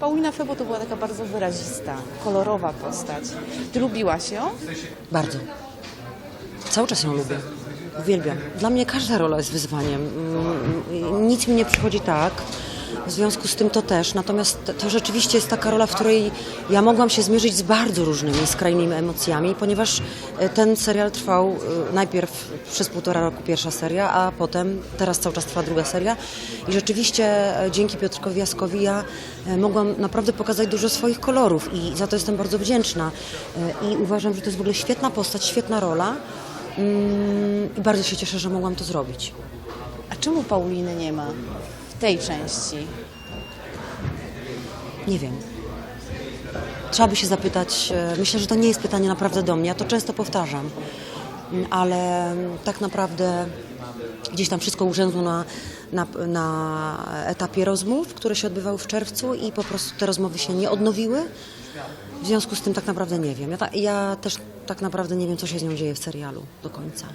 Paulina Febo to była taka bardzo wyrazista, kolorowa postać. Ty lubiłaś ją? Bardzo. Cały czas ją lubię. Uwielbiam. Dla mnie każda rola jest wyzwaniem. Mm, Nic mi nie przychodzi tak. W związku z tym to też. Natomiast to rzeczywiście jest taka rola, w której ja mogłam się zmierzyć z bardzo różnymi skrajnymi emocjami, ponieważ e, ten serial trwał e, najpierw przez półtora roku pierwsza seria, a potem teraz cały czas trwa druga seria. I rzeczywiście e, dzięki Piotrkowi Jaskowi ja mogłam naprawdę pokazać dużo swoich kolorów i za to jestem bardzo wdzięczna. I uważam, że to jest w ogóle świetna postać, świetna rola. Mm, I bardzo się cieszę, że mogłam to zrobić. A czemu Pauliny nie ma tej części? Nie wiem. Trzeba by się zapytać. e, Myślę, że to nie jest pytanie naprawdę do mnie. Ja to często powtarzam. Mm, Ale mm, tak naprawdę gdzieś tam wszystko urzędło na, na, na etapie rozmów, które się odbywały w czerwcu i po prostu te rozmowy się nie odnowiły. W związku z tym tak naprawdę nie wiem. Ja, ta, ja też tak naprawdę nie wiem, co się z nią dzieje w serialu do końca.